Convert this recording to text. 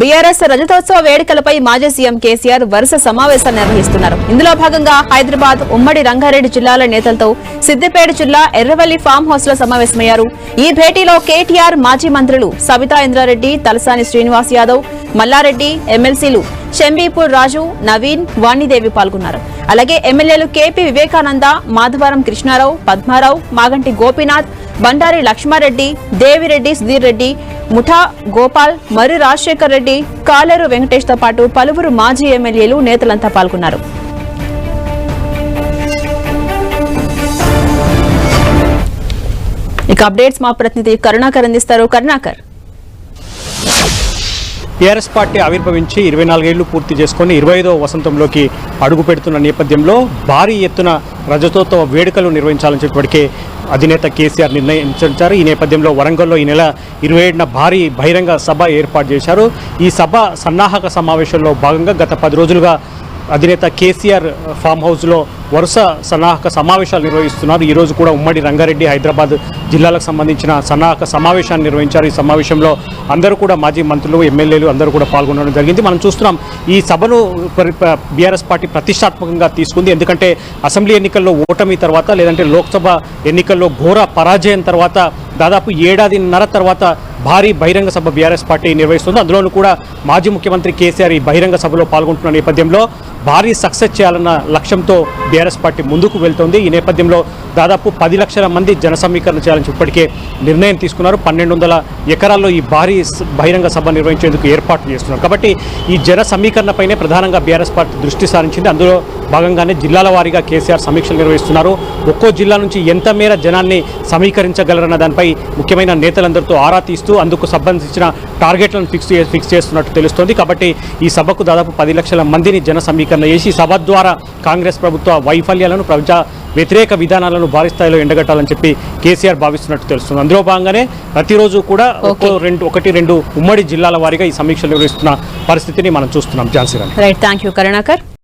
BRS రజతోత్సవ వేడుకలపై మాజీ CM KCR వరుస సమావేశాలు నిర్వహిస్తున్నారు. ఇందులో భాగంగా హైదరాబాద్ ఉమ్మడి రంగారెడ్డి జిల్లాల నేతలతో సిద్దిపేట జిల్లా ఎర్రవల్లి ఫామ్ హౌస్లో సమావేశమయ్యారు. ఈ భేటీలో కేటీఆర్ మాజీ మంత్రులు సబితా ఇంద్రారెడ్డి తలసాని శ్రీనివాస్ యాదవ్ మల్లారెడ్డి ఎమ్మెల్సీలు చెంబీపూర్ రాజు నవీన్ వాణిదేవి పాల్గొన్నారు. అలాగే ఎమ్మెల్యేలు కేపీ వివేకానంద మాధవరం కృష్ణారావు పద్మారావు మాగంటి గోపీనాథ్ బండారి లక్ష్మారెడ్డి దేవిరెడ్డి సుధీర్ రెడ్డి ముఠా గోపాల్ మరి రాజశేఖర్ రెడ్డి కాలేరు వెంకటేష్తో పాటు పలువురు మాజీ ఎమ్మెల్యేలు నేతలంతా పాల్గొన్నారు. ఇక అప్డేట్స్ మా ప్రతినిధి కరుణాకర్ అందిస్తారు. కరుణాకర్. టీఆర్ఎస్ పార్టీ ఆవిర్భవించి ఇరవై నాలుగేళ్ళు పూర్తి చేసుకొని ఇరవై ఐదో వసంతంలోకి అడుగు పెడుతున్న నేపథ్యంలో భారీ ఎత్తున రజతోత్సవ వేడుకలు నిర్వహించాలని చెప్పిప్పటికే అధినేత కేసీఆర్ నిర్ణయించారు. ఈ నేపథ్యంలో వరంగల్లో ఈ నెల ఇరవై ఏడున భారీ బహిరంగ సభ ఏర్పాటు చేశారు. ఈ సభ సన్నాహక సమావేశంలో భాగంగా గత పది రోజులుగా అధినేత కేసీఆర్ ఫామ్ హౌస్లో వరుస సన్నాహక సమావేశాలు నిర్వహిస్తున్నారు. ఈరోజు కూడా ఉమ్మడి రంగారెడ్డి హైదరాబాద్ జిల్లాలకు సంబంధించిన సన్నాహక సమావేశాన్ని నిర్వహించారు. ఈ సమావేశంలో అందరూ కూడా మాజీ మంత్రులు ఎమ్మెల్యేలు అందరూ కూడా పాల్గొనడం జరిగింది. మనం చూస్తున్నాం ఈ సభను బీఆర్ఎస్ పార్టీ ప్రతిష్టాత్మకంగా తీసుకుంది. ఎందుకంటే అసెంబ్లీ ఎన్నికల్లో ఓటమి తర్వాత లేదంటే లోక్సభ ఎన్నికల్లో ఘోర పరాజయం తర్వాత దాదాపు ఏడాదిన్నర తర్వాత భారీ బహిరంగ సభ బీఆర్ఎస్ పార్టీ నిర్వహిస్తుంది. అందులోనూ కూడా మాజీ ముఖ్యమంత్రి కేసీఆర్ ఈ బహిరంగ సభలో పాల్గొంటున్న నేపథ్యంలో భారీ సక్సెస్ చేయాలన్న లక్ష్యంతో బీఆర్ఎస్ పార్టీ ముందుకు వెళ్తోంది. ఈ నేపథ్యంలో దాదాపు పది లక్షల మంది జన సమీకరణ చేయాలని ఇప్పటికే నిర్ణయం తీసుకున్నారు. పన్నెండు వందల ఎకరాల్లో ఈ భారీ బహిరంగ సభ నిర్వహించేందుకు ఏర్పాట్లు చేస్తున్నారు. కాబట్టి ఈ జన సమీకరణపైనే ప్రధానంగా బీఆర్ఎస్ పార్టీ దృష్టి సారించింది. అందులో భాగంగానే జిల్లాల వారీగా కేసీఆర్ సమీక్షలు నిర్వహిస్తున్నారు. ఒక్కో జిల్లా నుంచి ఎంత మేర జనాన్ని సమీకరించగలరన్న దానిపై ముఖ్యమైన నేతలందరితో ఆరా తీస్తూ అందుకు సంబంధించిన టార్గెట్లను ఫిక్స్ ఫిక్స్ చేస్తున్నట్టు తెలుస్తోంది. కాబట్టి ఈ సభకు దాదాపు పది లక్షల మందిని జన సమీకరణ చేసి సభ ద్వారా కాంగ్రెస్ ప్రభుత్వ వైఫల్యాలను ప్రజా వ్యతిరేక విధానాలను భారీ స్థాయిలో ఎండగట్టాలని చెప్పి కేసీఆర్ భావిస్తున్నట్టు తెలుస్తుంది. అందులో భాగంగానే ప్రతిరోజు కూడా ఒక్కో రెండు ఒకటి రెండు ఉమ్మడి జిల్లాల వారీగా ఈ సమీక్షలు నిర్వహిస్తున్న పరిస్థితిని మనం చూస్తున్నాం. Jhansi right thank you Karunakar.